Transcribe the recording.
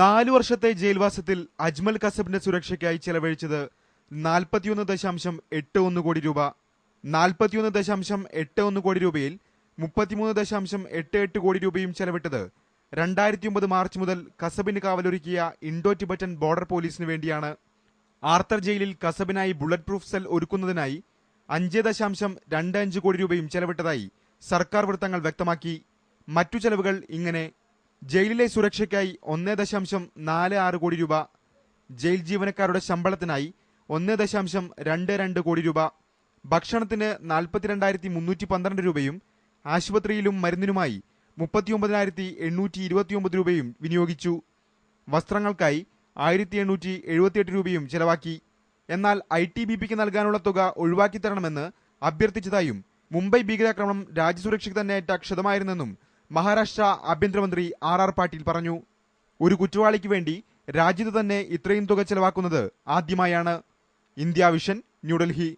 നാലു വർഷത്തെ ജയിൽവാസത്തിൽ അജ്മൽ കസബിന്റെ സുരക്ഷയ്ക്കായി ചെലവഴിച്ചത് നാൽപ്പത്തിയൊന്ന് ദശാംശം എട്ട് ഒന്ന് കോടി രൂപ. നാൽപ്പത്തിയൊന്ന് ദശാംശം എട്ട് ഒന്ന് കോടി രൂപയിൽ മുപ്പത്തിമൂന്ന് ദശാംശം എട്ട് എട്ട് കോടി രൂപയും ചെലവിട്ടത്. രണ്ടായിരത്തി ഒമ്പത് മാർച്ച് മുതൽ കസബിന് കാവലൊരുക്കിയ ഇൻഡോ ടിബറ്റൻ ബോർഡർ പോലീസിന് വേണ്ടിയാണ് ആർത്തർ ജയിലിൽ കസബിനായി ബുള്ളറ്റ് പ്രൂഫ് സെൽ ഒരുക്കുന്നതിനായി അഞ്ച് ദശാംശം രണ്ട് അഞ്ച് കോടി രൂപയും ചെലവിട്ടതായി സർക്കാർ വൃത്തങ്ങൾ വ്യക്തമാക്കി. മറ്റു ചെലവുകൾ ഇങ്ങനെ ജയിലിലെ സുരക്ഷയ്ക്കായി ഒന്നേ ദശാംശം നാല് ആറ് കോടി രൂപ ജയിൽ ജീവനക്കാരുടെ ശമ്പളത്തിനായി ഒന്നേ ദശാംശം രണ്ട് രണ്ട് കോടി രൂപ ഭക്ഷണത്തിന് നാൽപ്പത്തിരണ്ടായിരത്തി മുന്നൂറ്റി പന്ത്രണ്ട് രൂപയും ആശുപത്രിയിലും മരുന്നിനുമായി മുപ്പത്തിയൊമ്പതിനായിരത്തി എണ്ണൂറ്റി ഇരുപത്തിയൊമ്പത് രൂപയും വിനിയോഗിച്ചു. വസ്ത്രങ്ങൾക്കായി ആയിരത്തി എണ്ണൂറ്റി എഴുപത്തിയെട്ട് രൂപയും ചെലവാക്കി. എന്നാൽ ഐ ടി ബി പിക്ക് നൽകാനുള്ള തുക ഒഴിവാക്കി തരണമെന്ന് അഭ്യർത്ഥിച്ചതായും മുംബൈ ഭീകരാക്രമണം രാജ്യസുരക്ഷയ്ക്ക് തന്നെ ഏറ്റ ക്ഷതമായിരുന്നെന്നും മഹാരാഷ്ട്ര ആഭ്യന്തരമന്ത്രി ആർ ആർ പാട്ടീൽ പറഞ്ഞു ഒരു കുറ്റവാളിക്ക് വേണ്ടി രാജ്യത്ത് തന്നെ ഇത്രയും തുക ചെലവാക്കുന്നത് ആദ്യമായാണ്. India vision New Delhi